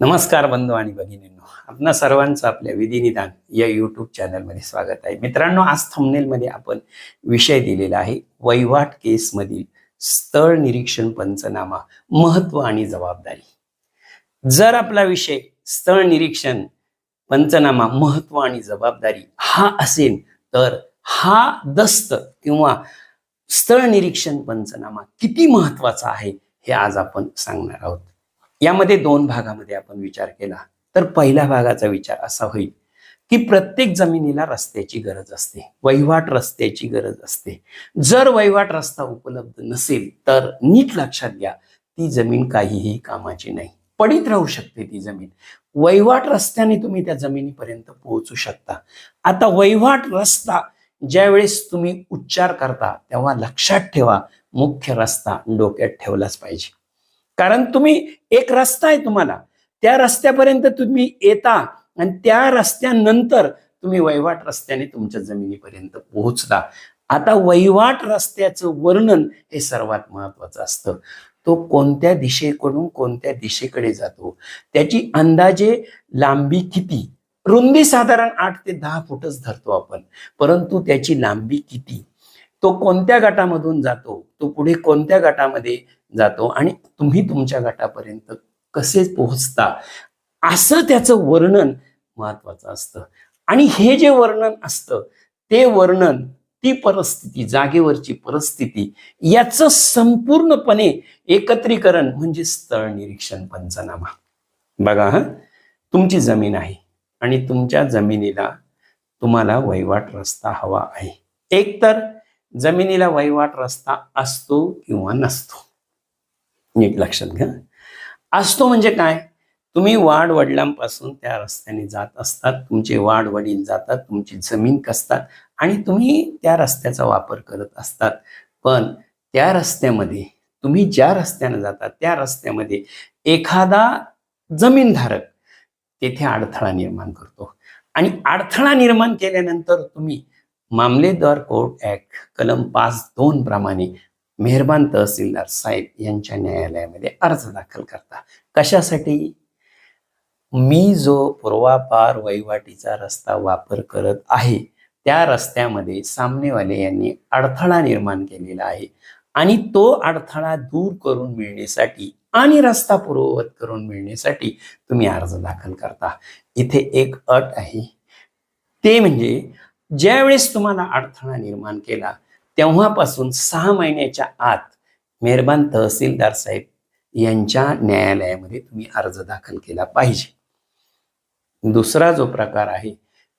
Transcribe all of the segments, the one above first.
नमस्कार बंधू आणि भगिनींनो. आपणा सर्वांचं आपल्या विधिनिदान या यूट्यूब चॅनलमध्ये स्वागत आहे. मित्रांनो आज थंबनेलमध्ये आपण विषय दिलेला आहे. वैवाट केसमधील स्थळ निरीक्षण पंचनामा महत्त्व आणि जबाबदारी. जर आपला विषय स्थळ निरीक्षण पंचनामा महत्त्व आणि जबाबदारी हा असेल तर हा दस्त किंवा स्थळ निरीक्षण पंचनामा किती महत्त्वाचा आहे हे आज आपण सांगणार आहोत. यामध्ये दोन भागामध्ये आपण विचार केला तर पहिल्या भागाचा विचार असा होईल की प्रत्येक जमिनीला रस्त्याची गरज असते वहिवाट रस्त्याची गरज असते. जर वहिवाट रस्ता उपलब्ध नसेल तर नीट लक्षात घ्या ती जमीन काहीही कामाची नाही. पडीत राहू शकते ती जमीन. वहिवाट रस्त्याने तुम्ही त्या जमिनीपर्यंत पोहोचू शकता. आता वहिवाट रस्ता ज्यावेळेस तुम्ही उच्चार करता तेव्हा लक्षात ठेवा मुख्य रस्ता डोक्यात ठेवलाच पाहिजे. कारण तुम्ही एक रस्ता आहे तुम्हाला. त्या रस्त्यापर्यंत तुम्ही येता आणि त्या रस्त्यानंतर तुम्ही वहिवाट रस्त्याने तुमच्या जमिनीपर्यंत पोहोचता आता वहिवाट रस्त्याचं वर्णन हे सर्वात महत्वाचं असतं. तो कोणत्या दिशेकडून कोणत्या दिशेकडे जातो? त्याची अंदाजे लांबी किती? रुंदी साधारण आठ ते दहा फुटच धरतो आपण. परंतु त्याची लांबी किती? तो कोणत्या गटामधून जातो? तो पुढे कोणत्या गटामध्ये जातो आणि तुम्ही तुमच्या गटापर्यंत कसे पोहोचता? असं त्याचं वर्णन महत्वाचं असतं. आणि हे जे वर्णन असतं ते वर्णन ती परिस्थिती जागेवरची परिस्थिती याचं संपूर्णपणे एकत्रीकरण म्हणजे स्थळ निरीक्षण पंचनामा. बघा हा तुमची जमीन आहे आणि तुमच्या जमिनीला तुम्हाला वहिवाट रस्ता हवा आहे. एकतर जमिनीला वहिवाट रस्ता असतो किंवा नसतो. नीट लक्षात घ्या. असतो म्हणजे काय? तुम्ही वाढ वडिलांपासून त्या रस्त्याने जात असतात तुमचे वाढ वडील जातात तुमची जमीन कसतात आणि तुम्ही त्या रस्त्याचा वापर करत असतात. पण त्या रस्त्यामध्ये तुम्ही ज्या रस्त्याने जातात त्या रस्त्यामध्ये एखादा जमीनधारक तेथे अडथळा निर्माण करतो. आणि अडथळा निर्माण केल्यानंतर तुम्ही मामलेदार कोर्ट ऍक्ट कलम पाच दोन प्रमाणे मेहरबान तहसीलदार साहेब यांच्या न्यायालयामध्ये अर्ज दाखल करता. कशासाठी? मी जो पूर्वापार वहिवाटीचा रस्ता वापर करत आहे त्या रस्त्यामध्ये सामनेवाले यांनी अडथळा निर्माण केलेला आहे आणि तो अडथळा दूर करून मिळण्यासाठी आणि रस्ता पूर्ववत करून मिळण्यासाठी तुम्ही अर्ज दाखल करता. इथे एक अट आहे. ते म्हणजे ज्यावेळेस तुम्हाला अडथळा निर्माण केला तेव्हापासून सहा महिन्याच्या आत मेहरबान तहसीलदार साहेब यांच्या न्यायालयामध्ये तुम्ही अर्ज दाखल केला पाहिजे. दुसरा जो प्रकार आहे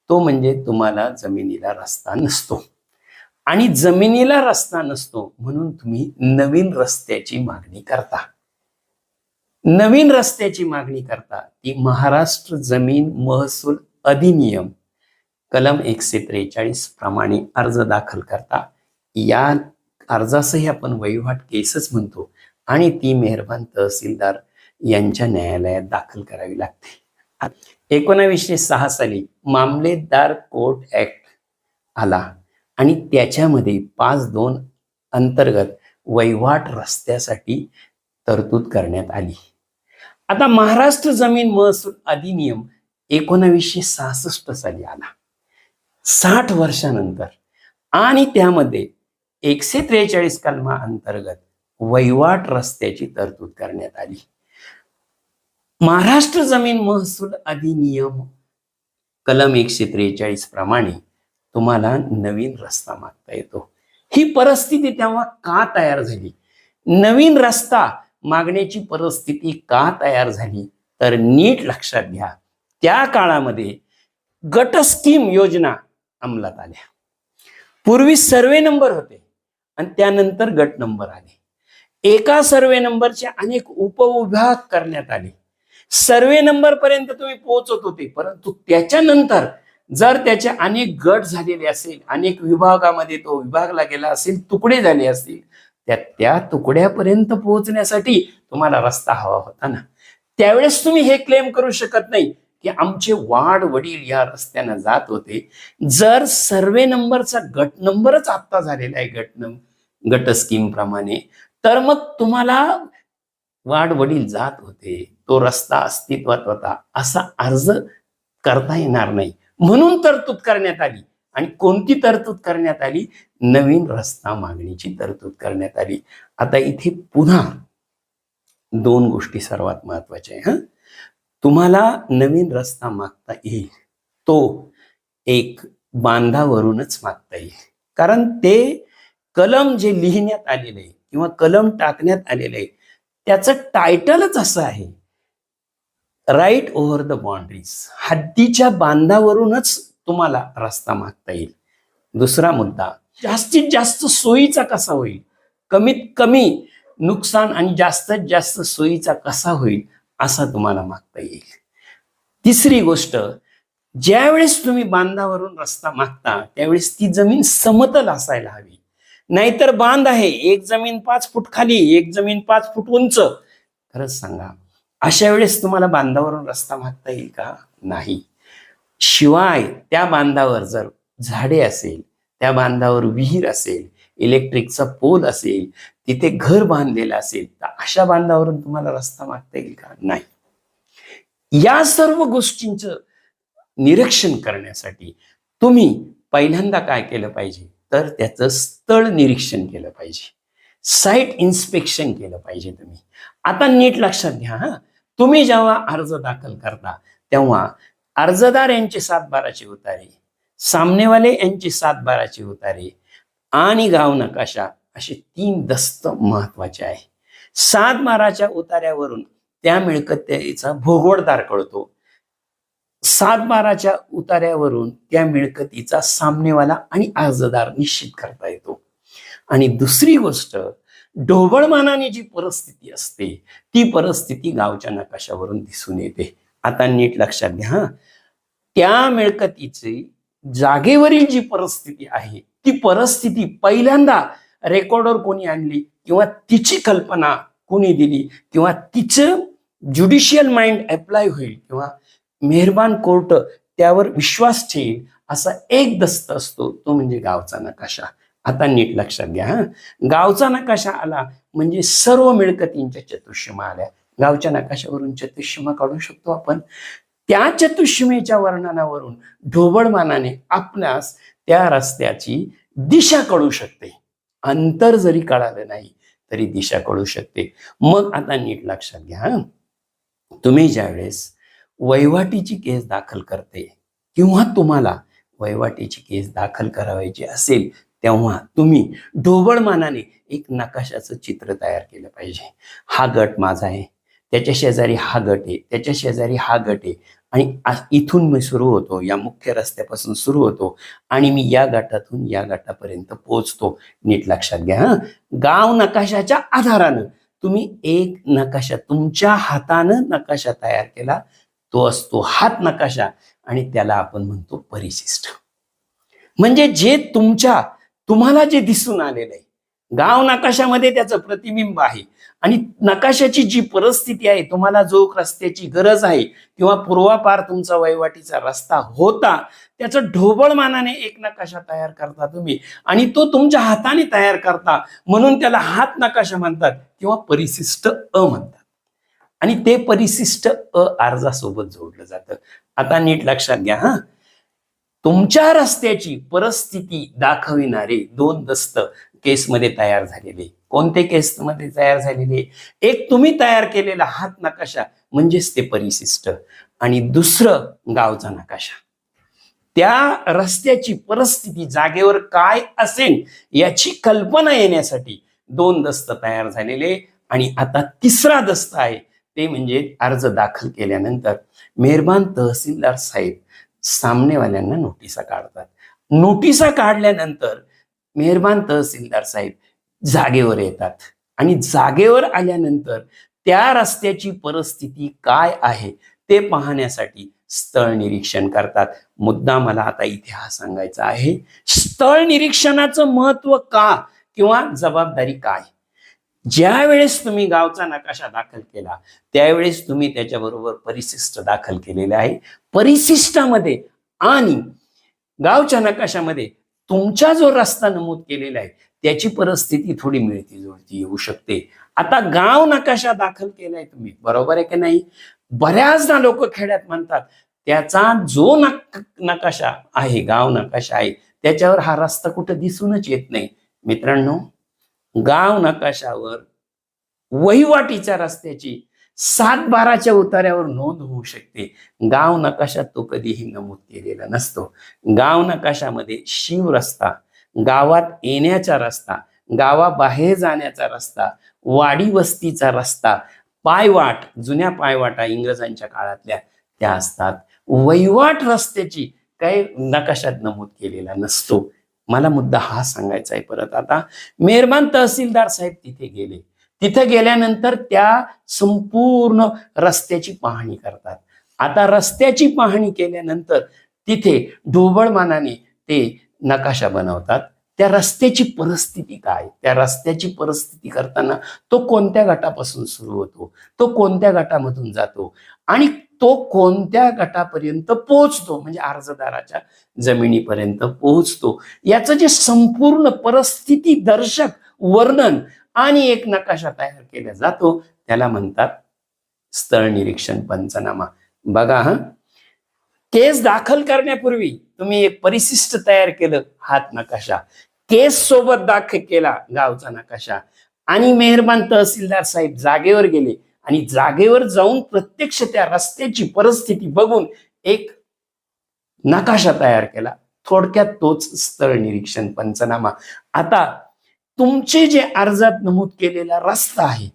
तो म्हणजे तुम्हाला जमिनीला रस्ता नसतो. आणि जमिनीला रस्ता नसतो म्हणून तुम्ही नवीन रस्त्याची मागणी करता. नवीन रस्त्याची मागणी करता ती महाराष्ट्र जमीन महसूल अधिनियम कलम एकशे त्रेचाळीस प्रमाणे अर्ज दाखल करता. या अर्जासही आपण वहिवाट केसच म्हणतो. आणि ती मेहरबान तहसीलदार यांच्या न्यायालयात दाखल करावी लागते. एकोणावीसशे सहा साली मामलेदार कोर्ट ऍक्ट आला आणि त्याच्यामध्ये पाच दोन अंतर्गत वहिवाट रस्त्यासाठी तरतूद करण्यात आली. आता महाराष्ट्र जमीन महसूल अधिनियम एकोणावीसशे सहासष्ट साली आला. साठ वर्षानंतर आणि त्यामध्ये एकशे त्रेचाळीस कलमा अंतर्गत वहिवाट रस्त्याची तरतूद करण्यात आली. महाराष्ट्र जमीन महसूल अधिनियम कलम एकशे त्रेचाळीस प्रमाणे तुम्हाला नवीन रस्ता मागता येतो. ही परिस्थिती तेव्हा का तयार झाली? नवीन रस्ता मागण्याची परिस्थिती का तयार झाली? तर नीट लक्षात घ्या त्या काळामध्ये गट स्कीम योजना अंमलात आल्या. पूर्वी सर्वे नंबर होते. आणि त्यानंतर गट नंबर आले. एका सर्वे नंबरचे अनेक उपविभाग करण्यात आले. सर्वे नंबर पर्यंत तुम्ही पोहोचत होते परंतु त्याच्यानंतर जर त्याचे अनेक गट झालेले असेल अनेक विभागामध्ये तो विभागला गेला असेल तुकडे झाले असतील त्या त्या तुकड्यापर्यंत पोहोचण्यासाठी तुम्हाला रस्ता हवा होता ना. त्यावेळेस तुम्ही हे क्लेम करू शकत नाही की आमचे वाढ वडील या रस्त्यानं जात होते. जर सर्वे नंबरचा गट नंबरच आत्ता झालेला आहे गट नंबर गट स्कीम प्रमाणे. तर मग तुम्हाला वाढ वडील जात होते. तो रस्ता अस्तित्वात होता. असा अर्ज करता येणार नाही. म्हणून तरतूद करण्यात आली. आणि कोणती तरतूद करण्यात आली? नवीन रस्ता मागणीची तरतूद करण्यात आली. आता इथे पुन्हा दोन गोष्टी सर्वात महत्त्वाच्या आहे हं. तुम्हाला नवीन रस्ता मागता येईल. तो एक बांधावरूनच मागता येईल. कारण ते कलम जे लिहिण्यात आलेलं आहे किंवा कलम टाकण्यात आलेलं आहे त्याचं टायटलच असं आहे. राईट ओव्हर द बाउंड्रीज हद्दीच्या बांधावरूनच तुम्हाला रस्ता मागता येईल. दुसरा मुद्दा जास्तीत जास्त सोयीचा कसा होईल? कमीत कमी नुकसान आणि जास्तीत जास्त सोयीचा कसा होईल असा तुम्हाला मागता येईल. तिसरी गोष्ट ज्यावेळेस तुम्ही बांधावरून रस्ता मागता त्यावेळेस ती जमीन समतल असायला हवी. नाहीतर बांध आहे. एक जमीन पाच फूट खाली एक जमीन पाच फूट उंच. खरंच सांगा अशा वेळेस तुम्हाला बांधावरून रस्ता मागता येईल का? नाही. शिवाय त्या बांधावर जर झाडे असेल त्या बांधावर विहीर असेल इलेक्ट्रिकचा पोल असेल तिथे घर बांधलेलं असेल तर अशा बांधावरून तुम्हाला रस्ता मागता येईल का? नाही. या सर्व गोष्टींचं निरीक्षण करण्यासाठी तुम्ही पहिल्यांदा काय केलं पाहिजे? तर त्याचं स्थळ निरीक्षण केलं पाहिजे. साईट इन्स्पेक्शन केलं पाहिजे तुम्ही. आता नीट लक्षात घ्या हा. तुम्ही जेव्हा अर्ज दाखल करता तेव्हा अर्जदार यांचे सात बाराचे उतारे सामनेवाले यांचे सात बाराचे उतारे आणि गाव नकाशा असे तीन दस्त महत्त्वाचे आहे. सात बाराच्या उतार्यावरून त्या मिळकतीचा भूगोळदार कळतो. सात बाराच्या उतार्यावरून त्या मिळकतीचा सामनेवाला आणि अर्जदार निश्चित करता येतो आणि दुसरी गोष्ट ढोबळमानाने जी परिस्थिती असते ती परिस्थिती गावच्या नकाशावरून दिसून येते आता नीट लक्षात घ्या हं. त्या मिळकतीची जागेवरील जी परिस्थिती आहे ती परिस्थिती पहिल्यांदा रेकॉर्डवर कोणी आणली किंवा तिची कल्पना कोणी दिली किंवा तिचं ज्युडिशियल माइंड अप्लाय होईल किंवा मेहरबान कोर्ट त्यावर विश्वास ठेईल असा एक दस्त असतो तो म्हणजे गावचा नकाशा. आता नीट लक्षात घ्या हा. गावचा नकाशा आला म्हणजे सर्व मिळकतींच्या चतुष्यमा आल्या. गावच्या नकाशावरून चतुष्यमा काढू शकतो आपण. त्या चतुष्यमेच्या वर्णनावरून ढोबळमानाने आपणास त्या रस्त्याची दिशा कळू शकते. अंतर जरी कळालं नाही तरी दिशा कळू शकते. मग आता नीट लक्षात घ्या तुम्ही ज्यावेळेस वहिवाटीची केस दाखल करते. किंवा तुम्हाला वहिवाटीची केस दाखल करावायची असेल तेव्हा तुम्ही ढोबळमानाने एक नकाशाचं चित्र तयार केलं पाहिजे. हा गट माझा आहे. त्याच्या शेजारी हा गट आहे. त्याच्या शेजारी हा गट आहे. आणि इथून मी सुरू होतो. या मुख्य रस्त्यापासून सुरू होतो. आणि मी या गटातून या गटापर्यंत पोहोचतो. नीट लक्षात घ्या हं. गाव नकाशाच्या आधारानं तुम्ही एक नकाशा तुमच्या हातानं नकाशा तयार केला तो असतो हात नकाशा आणि त्याला आपण म्हणतो परिशिष्ट. म्हणजे जे तुमच्या तुम्हाला जे दिसून आलेलं आहे गाव नकाशामध्ये त्याचं प्रतिबिंब आहे आणि नकाशाची जी परिस्थिती आहे तुम्हाला जो रस्त्याची गरज आहे किंवा पूर्वापार तुमचा वहिवाटीचा रस्ता होता त्याचं ढोबळमानाने एक नकाशा तयार करता तुम्ही आणि तो तुमच्या हाताने तयार करता म्हणून त्याला हात नकाशा म्हणतात किंवा परिशिष्ट अ म्हणतात. आणि ते परिशिष्ट अ अर्जासोबत जोडलं जातं. आता नीट लक्षात घ्या हा. तुमच्या रस्त्याची परिस्थिती दाखविणारे दोन दस्त केसमध्ये तयार झालेले. कोणते केसमध्ये तयार झालेले? एक तुम्ही तयार केलेला हात नकाशा म्हणजेच ते परिशिष्ट. आणि दुसरं गावचा नकाशा. त्या रस्त्याची परिस्थिती जागेवर काय असेल याची कल्पना येण्यासाठी दोन दस्त तयार झालेले. आणि आता तिसरा दस्त आहे ते म्हणजे अर्ज दाखल केल्यानंतर मेहरबान तहसीलदार साहेब सामनेवाल्यांना नोटिसा काढतात. नोटिसा काढल्यानंतर मेहरबान तहसीलदार साहेब जागेवर येतात. आणि जागेवर आल्यानंतर त्या रस्त्याची परिस्थिती काय आहे ते पाहण्यासाठी स्थळ निरीक्षण करतात. मुद्दा मला आता इथे हा सांगायचा आहे. स्थळ निरीक्षणाचं महत्त्व का किंवा जबाबदारी काय? ज्या वेळेस तुम्ही गावचा नकाशा दाखल केला त्यावेळेस तुम्ही त्याच्याबरोबर परिशिष्ट दाखल केलेले आहे. परिशिष्टामध्ये आणि गावच्या नकाशामध्ये तुमचा जो रस्ता नमूद केलेला आहे त्याची परिस्थिती थोडी मिळती जुळती येऊ शकते. आता गाव नकाशा दाखल केलाय तुम्ही बरोबर आहे की नाही? बऱ्याचदा लोक खेड्यात म्हणतात त्याचा जो नक नकाशा आहे गाव नकाशा आहे त्याच्यावर हा रस्ता कुठं दिसूनच येत नाही. मित्रांनो गाव नकाशावर वहिवाटीच्या रस्त्याची सात बाराच्या उतार्यावर नोंद होऊ शकते. गाव नकाशात तो कधीही नमूद केलेला नसतो. गाव नकाशामध्ये शिव रस्ता गावात येण्याचा रस्ता गावाबाहेर जाण्याचा रस्ता वाडी वस्तीचा रस्ता पायवाट जुन्या पायवाटा इंग्रजांच्या काळातल्या त्या असतात. वहिवाट रस्त्याची काही नकाशात नमूद केलेला नसतो. मला मुद्दा हा सांगायचा आहे परत. आता मेहरबान तहसीलदार साहेब तिथे गेले. तिथे गेल्यानंतर त्या संपूर्ण रस्त्याची पाहणी करतात. आता रस्त्याची पाहणी केल्यानंतर तिथे ढोबळमानाने ते नकाशा बनवतात. त्या रस्त्याची परिस्थिती काय? त्या रस्त्याची परिस्थिती करताना तो कोणत्या गटापासून सुरू होतो? तो कोणत्या गटामधून जातो? आणि तो कोणत्या गटापर्यंत पोहोचतो? म्हणजे अर्जदाराच्या जमिनीपर्यंत पोहोचतो. याचं जे संपूर्ण परिस्थिती दर्शक वर्णन आणि एक नकाशा तयार केला जातो त्याला म्हणतात स्थळ निरीक्षण पंचनामा. बघा हा. केस दाखल करण्यापूर्वी तुम्ही एक परिशिष्ट तयार केलं हात नकाशा. केस सोबत दाखल केला गावचा नकाशा. आणि मेहरबान तहसीलदार साहेब जागेवर गेले. आणि जागेवर जाऊन प्रत्यक्ष त्या रस्त्याची परिस्थिती बघून एक नकाशा तयार केला. थोडक्यात तोच स्थळ निरीक्षण पंचनामा. आता तुमचे जे अर्जात नमूद केलेला रस्ता आहे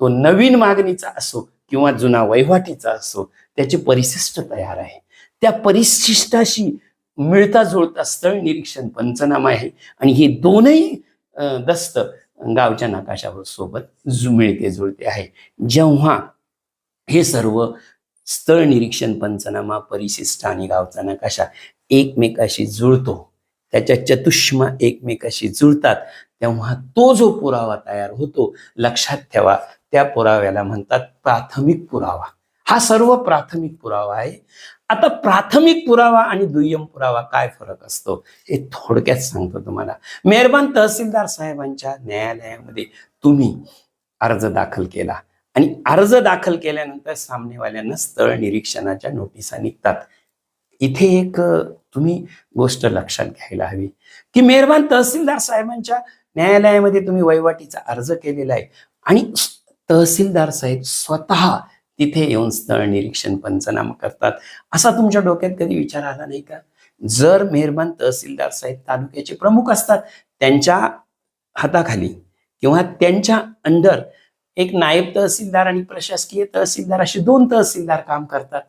तो नवीन मागणीचा असो किंवा जुना वहिवाटीचा असो त्याचे परिशिष्ट तयार आहे. त्या परिशिष्टाशी मिळता जुळता स्थळ निरीक्षण पंचनामा आहे. आणि हे दोनही दस्त गावच्या नकाशावर सोबत जु- मिळते जुळते आहे. जेव्हा हे सर्व स्थळ निरीक्षण पंचनामा परिशिष्ट आणि गावचा नकाशा एकमेकाशी जुळतो त्याच्या चतुष्मा एकमेकाशी जुळतात तेव्हा तो जो पुरावा तयार होतो लक्षात ठेवा त्या पुराव्याला म्हणतात प्राथमिक पुरावा. हा सर्व प्राथमिक पुरावा आहे. आता प्राथमिक पुरावा आणि दुय्यम पुरावा काय फरक असतो? हे थोडक्यात सांगतो तुम्हाला. मेहरबान तहसीलदार साहेबांच्या न्यायालयामध्ये तुम्ही अर्ज दाखल केला. आणि अर्ज दाखल केल्यानंतर सामनेवाल्यांना स्थळ निरीक्षणाच्या नोटिसा निघतात. इथे एक तुम्ही गोष्ट लक्षात घ्यायला हवी. की मेहरबान तहसीलदार साहेबांच्या न्यायालयामध्ये तुम्ही वहिवाटीचा अर्ज केलेला आहे. आणि तहसीलदार साहेब स्वतः तिथे येऊन स्थळ निरीक्षण पंचनामा करतात. असा तुमच्या डोक्यात कधी विचार आला नाही का? जर मेहरबान तहसीलदार साहेब तालुक्याचे प्रमुख असतात त्यांच्या हाताखाली किंवा त्यांच्या अंडर एक नायब तहसीलदार आणि प्रशासकीय तहसीलदार असे दोन तहसीलदार काम करतात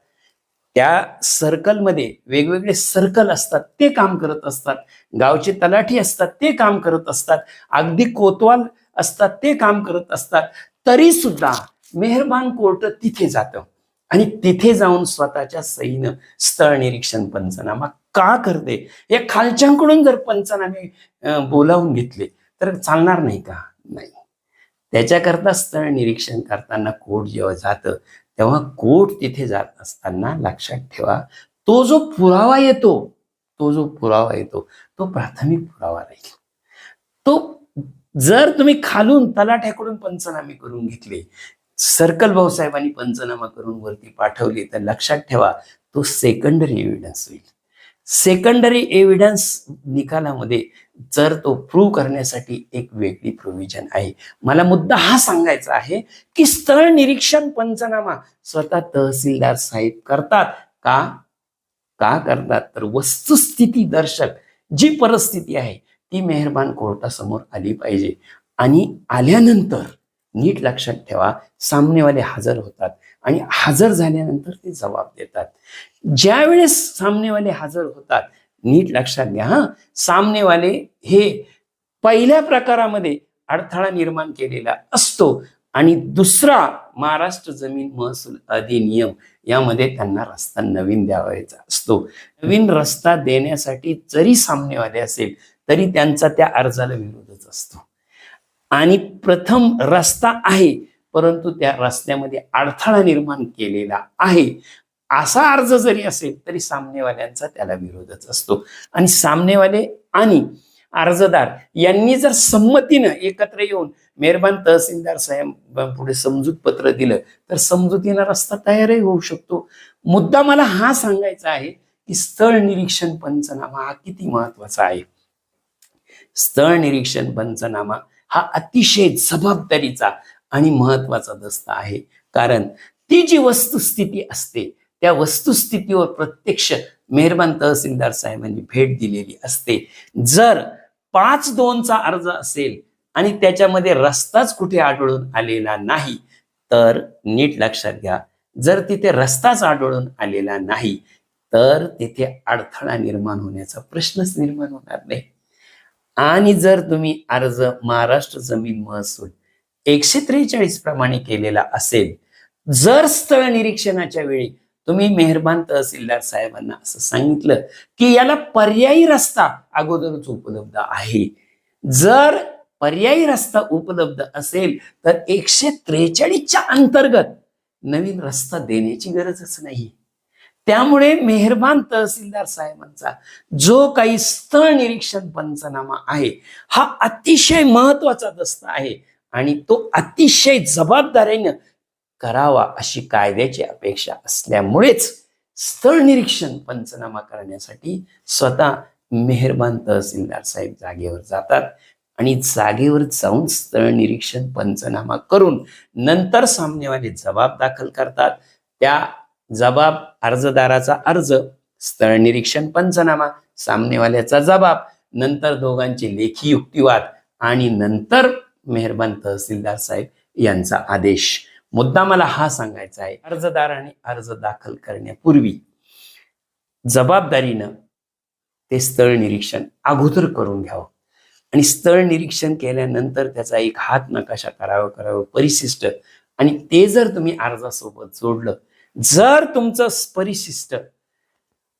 त्या सर्कलमध्ये वेगवेगळे सर्कल असतात ते काम करत असतात. गावचे तलाठी असतात ते काम करत असतात. अगदी कोतवाल असतात ते काम करत असतात. तरी सुद्धा मेहरबान कोर्ट तिथे जातं. आणि तिथे जाऊन स्वतःच्या सईनं स्थळ निरीक्षण पंचनामा का करते? या खालच्यांकडून जर पंचनामे बोलावून घेतले तर चालणार नाही का? नाही. त्याच्याकरता स्थळ निरीक्षण करताना कोर्ट जेव्हा जातं तेव्हा कोर्ट तिथे जात असताना लक्षात ठेवा तो जो पुरावा येतो तो जो पुरावा येतो तो प्राथमिक पुरावा राहील. तो जर तुम्ही खालून तलाठ्याकडून पंचनामे करून घेतले सर्कल भाऊसाहेबांनी पंचनामा करून वरती पाठवली. तर लक्षात ठेवा तो सेकंडरी एव्हिडन्स होईल. सेकंडरी एव्हिडन्स निकालामध्ये जर तो प्रूव्ह करण्यासाठी एक वेगळी प्रोव्हिजन आहे. मला मुद्दा हा सांगायचा आहे की स्थळ निरीक्षण पंचनामा स्वतः तहसीलदार साहेब करतात. का? का करतात? तर वस्तुस्थिती दर्शक जी परिस्थिती आहे ती मेहरबान कोर्टासमोर आली पाहिजे. आणि आल्यानंतर नीट लक्षात ठेवा. सामनेवाले हजर होतात आणि हजर झाल्यानंतर ते जबाब देतात. ज्या वेळेस सामनेवाले हजर होतात नीट लक्षात घ्या हा. सामनेवाले हे पहिल्या प्रकारामध्ये अडथळा निर्माण केलेला असतो आणि दुसरा महाराष्ट्र जमीन महसूल अधिनियम यामध्ये त्यांना रस्ता नवीन द्यावायचा असतो. नवीन रस्ता देण्यासाठी जरी सामनेवाले असेल तरी त्यांचा त्या अर्जाला विरोधच असतो. आणि प्रथम रस्ता आहे परंतु त्या रस्त्यामध्ये अडथळा निर्माण केलेला आहे. असा अर्ज जरी असेल तरी सामनेवाल्यांचा त्याला विरोधच असतो. आणि सामनेवाले आणि अर्जदार यांनी जर संमतीनं एकत्र येऊन मेहरबान तहसीलदार साहेब पुढे समजूत पत्र दिलं तर समजुतीनं रस्ता तयारही होऊ शकतो. मुद्दा मला हा सांगायचा आहे की स्थळ निरीक्षण पंचनामा हा किती महत्त्वाचा आहे? स्थळ निरीक्षण पंचनामा हा अतिशय जबाबदारीचा आणि महत्त्वाचा दस्ता आहे. कारण ती जी वस्तुस्थिती असते त्या वस्तुस्थितीवर प्रत्यक्ष मेहरबान तहसीलदार साहेबांनी भेट दिलेली असते. जर पाच दोनचा अर्ज असेल आणि त्याच्यामध्ये रस्ताच कुठे आढळून आलेला नाही तर नीट लक्षात घ्या. जर तिथे रस्ताच आढळून आलेला नाही तर तिथे अडथळा निर्माण होण्याचा प्रश्नच निर्माण होणार नाही. आणि जर तुम्ही अर्ज महाराष्ट्र जमीन महसूल एकशे त्रेचाळीस प्रमाणे केलेला असेल जर स्थळ निरीक्षणाच्या वेळी तुम्ही मेहरबान तहसीलदार साहेबांना असं सांगितलं की याला पर्यायी रस्ता अगोदरच उपलब्ध आहे. जर पर्यायी रस्ता उपलब्ध असेल तर एकशे त्रेचाळीसच्या अंतर्गत नवीन रस्ता देण्याची गरजच नाही. त्यामुळे मेहरबान तहसीलदार साहेबांचा जो काही स्थळ निरीक्षण पंचनामा आहे हा अतिशय महत्त्वाचा दस्त आहे आणि तो अतिशय जबाबदारीनं करावा अशी कायद्याची अपेक्षा असल्यामुळेच स्थळ निरीक्षण पंचनामा करण्यासाठी स्वतः मेहरबान तहसीलदार साहेब जागेवर जातात आणि जागेवर जाऊन स्थळ निरीक्षण पंचनामा करून नंतर सामनेवाले जबाब दाखल करतात. त्या जबाब अर्जदाराचा अर्ज स्थळ निरीक्षण पंचनामा सामनेवाल्याचा जबाब नंतर दोघांचे लेखी युक्तिवाद आणि नंतर मेहरबान तहसीलदार साहेब यांचा आदेश. मुद्दा मला हा सांगायचा आहे अर्जदाराने अर्ज दाखल करण्यापूर्वी जबाबदारीनं ते स्थळ निरीक्षण अगोदर करून घ्यावं. आणि स्थळ निरीक्षण केल्यानंतर त्याचा एक हात नकाशा करावा करावं परिशिष्ट. आणि ते जर तुम्ही अर्जासोबत जोडलं जर तुमचं परिशिष्ट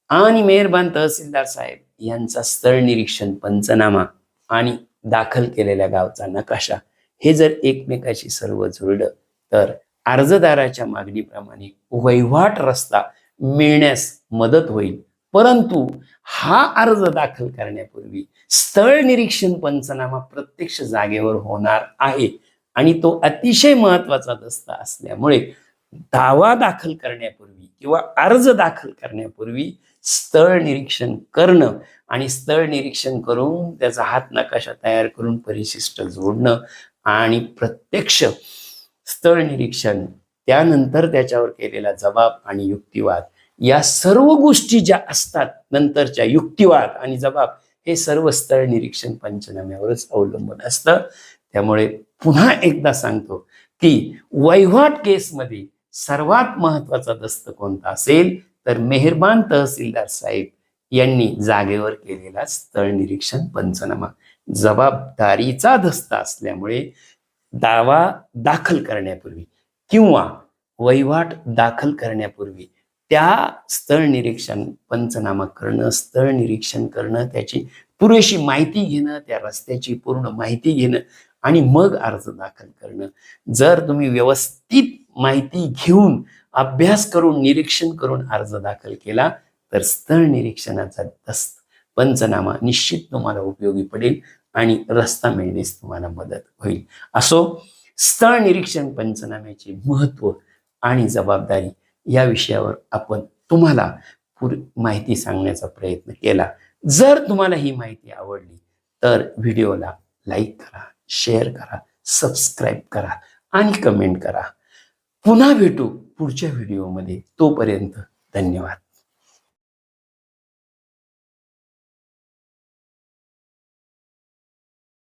आणि मेहरबान तहसीलदार साहेब यांचा स्थळ निरीक्षण पंचनामा आणि दाखल केलेल्या गावचा नकाशा हे जर एकमेकाशी सर्व जुळलं तर अर्जदाराच्या मागणीप्रमाणे वैवाट रस्ता मिळण्यास मदत होईल. परंतु हा अर्ज दाखल करण्यापूर्वी स्थळ निरीक्षण पंचनामा प्रत्यक्ष जागेवर होणार आहे आणि तो अतिशय महत्त्वाचा दस्ता असल्यामुळे दावा दाखल करण्यापूर्वी किंवा अर्ज दाखल करण्यापूर्वी स्थळ निरीक्षण करणं आणि स्थळ निरीक्षण करून त्याचा हात नकाशा तयार करून परिशिष्ट जोडणं आणि प्रत्यक्ष स्थळ निरीक्षण त्यानंतर त्याच्यावर केलेला जबाब आणि युक्तिवाद या सर्व गोष्टी ज्या असतात नंतरच्या युक्तिवाद आणि जबाब हे सर्व स्थळ निरीक्षण पंचनाम्यावरच अवलंबून असतं. त्यामुळे पुन्हा एकदा सांगतो की वैवाट केसमध्ये सर्वात महत्त्वाचा दस्त कोणता असेल तर मेहरबान तहसीलदार साहेब यांनी जागेवर केलेला स्थळ निरीक्षण पंचनामा. जबाबदारीचा दस्त असल्यामुळे दावा दाखल करण्यापूर्वी किंवा वहिवाट दाखल करण्यापूर्वी त्या स्थळ निरीक्षण पंचनामा करणं स्थळ निरीक्षण करणं त्याची पुरेशी माहिती घेणं त्या रस्त्याची पूर्ण माहिती घेणं आणि मग अर्ज दाखल करणं. जर तुम्ही व्यवस्थित माहिती घेऊन अभ्यास करून निरीक्षण करून अर्ज दाखल केला तर स्थळ निरीक्षणाचा दस्त पंचनामा निश्चित तुम्हाला उपयोगी पडेल आणि रस्ता मिळण्यास तुम्हाला मदत होईल. असो स्थळ निरीक्षण पंचनाम्याचे महत्त्व आणि जबाबदारी या विषयावर आपण तुम्हाला पुर माहिती सांगण्याचा प्रयत्न केला. जर तुम्हाला ही माहिती आवडली तर व्हिडिओला लाईक करा शेअर करा सबस्क्राईब करा आणि कमेंट करा. पुन्हा भेटू पुढच्या व्हिडिओमध्ये. तोपर्यंत धन्यवाद.